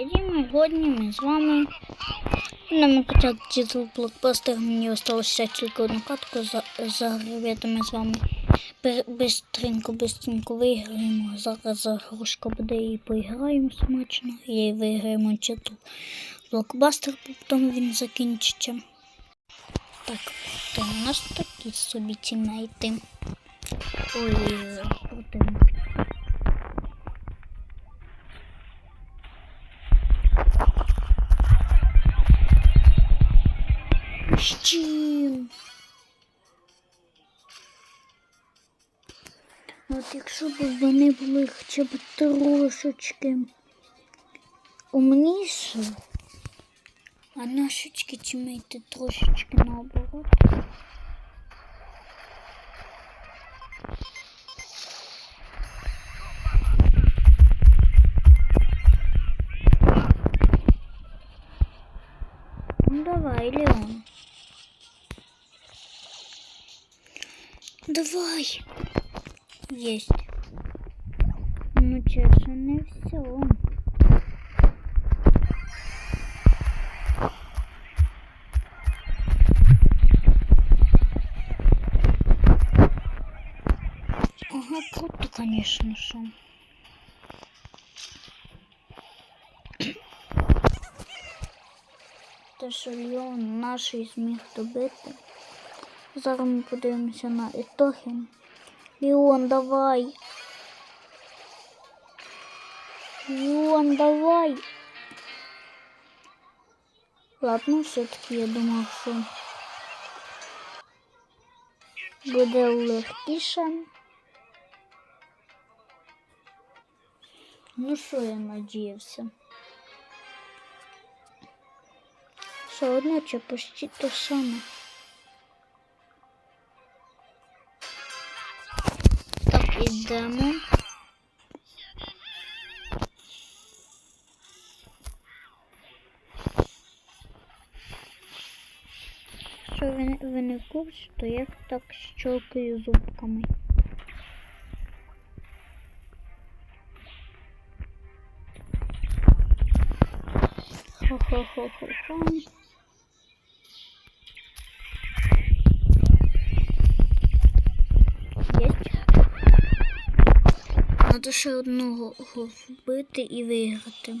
Сьогодні ми з вами будемо качати титул блокбастер. Мені осталося тільки одну катку за, загребти ми з вами. Бистренько, бистренько виграємо. Зараз загрузка буде і поіграємо смачно. І виграємо титул блокбастер, потім він закінчиться. Так, то у нас такі собі тімейти. Ой, противник. Щіл. От якщо б вони були хоча б трошечки умніші, а нашечки тімейти трошечки наоборот. Давай. Есть. Ну, честно, не все. Ага, круто, конечно, что. Те, що Леон наш зміг добити. Зараз ми подивимося на ітоги. Леон, давай. Леон, давай. Ладно, все-таки я думав, що буде легкіше. Ну що я надіявся? Все одно чи почти те саме. Так, ідемо. Що ви, ви не курсі, то я так щелкаю зубками. Хо-хо-хо-хо-хо. Надо ще одного вбити і виграти.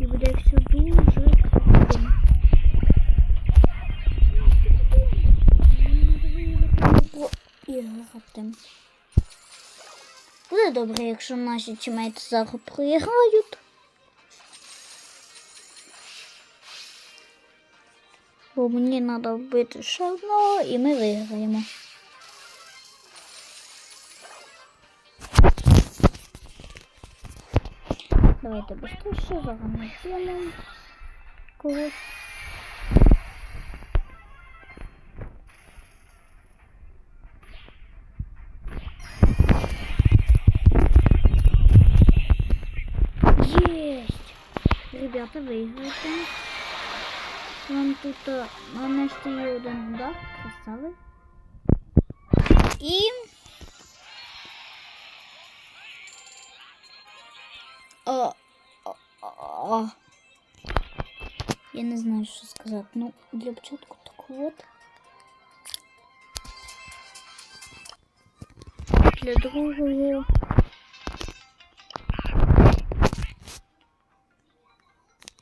І буде все дуже круто. Буде добре, якщо наші тімейти зараз проіграють. Бо мені треба вбити ще одного і ми виграємо. Давайте зараз ми зробимо когось. Есть! Ребята, выиграете. Вам тут е, нанести один удар, красавий. І... О, о, о. Я не знаю, що сказати. Ну, для початку так от. Для другого.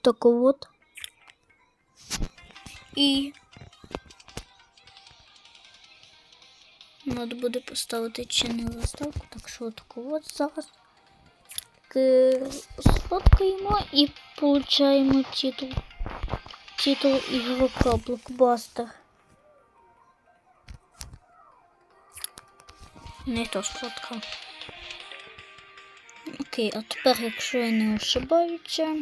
Так от. І Надо буде поставити чинну заставку, так що таку от зараз сфоткаємо і получаємо титул. Титул ігрока блокбастер. Не то сфоткав. Окей, а тепер, якщо я не ошибаюся.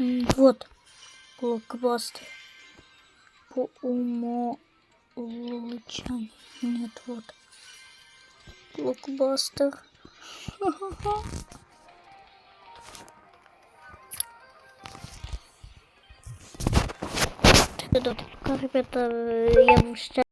Вот. Блокбастер. По уму умолчанию. Нет, вот. Блокбастер. Ребята, ребята, я вам сейчас...